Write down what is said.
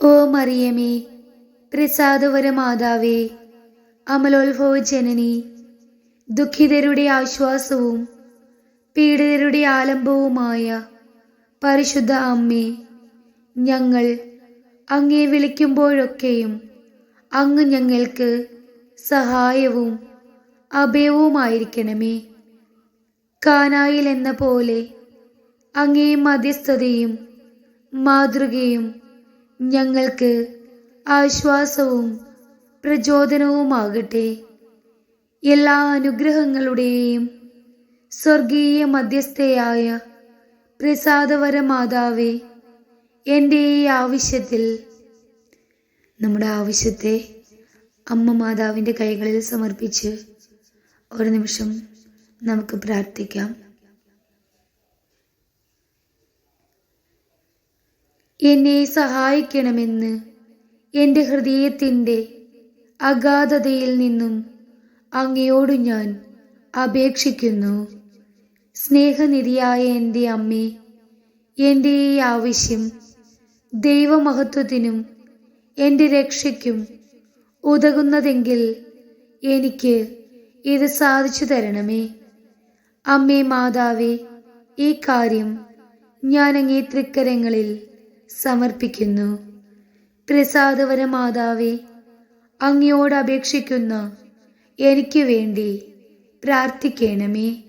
ഓ മറിയമേ പ്രസാദവര മാതാവേ അമലോത്ഭവ ജനനി ദുഃഖിതരുടെ ആശ്വാസവും പീഡിതരുടെ ആലംബവുമായ പരിശുദ്ധ അമ്മേ ഞങ്ങൾ അങ്ങേ വിളിക്കുമ്പോഴൊക്കെയും അങ്ങ് ഞങ്ങൾക്ക് സഹായവും അഭയവുമായിരിക്കണമേ. കാനായിൽ എന്ന പോലെ അങ്ങേ മധ്യസ്ഥതയും മാതൃകയും ഞങ്ങൾക്ക് ആശ്വാസവും പ്രചോദനവുമാകട്ടെ. എല്ലാ അനുഗ്രഹങ്ങളുടെയും സ്വർഗീയ മധ്യസ്ഥയായ പ്രസാദവര മാതാവേ എന്റെ ഈ ആവശ്യത്തിൽ നമ്മുടെ ആവശ്യത്തെ അമ്മ മാതാവിന്റെ കൈകളിൽ സമർപ്പിച്ച് ഒരു നിമിഷം നമുക്ക് പ്രാർത്ഥിക്കാം. എന്നെ സഹായിക്കണമെന്ന് എന്റെ ഹൃദയത്തിന്റെ അഗാധതയിൽ നിന്നും അങ്ങയോട് ഞാൻ അപേക്ഷിക്കുന്നു. സ്നേഹനിധിയായ എന്റെ അമ്മേ എന്റെ ഈ ആവശ്യം ദൈവമഹത്വത്തിനും എന്റെ രക്ഷയ്ക്കും ഉതകുന്നതെങ്കിൽ എനിക്ക് ഇത് സാധിച്ചു തരണമേ. അമ്മേ മാതാവേ ഈ കാര്യം ഞാൻ അങ്ങേ തൃക്കരങ്ങളിൽ സമർപ്പിക്കുന്നു. പ്രസാദവര മാതാവേ അങ്ങയോട് അപേക്ഷിക്കുന്ന എനിക്ക് വേണ്ടി പ്രാർത്ഥിക്കണമേ.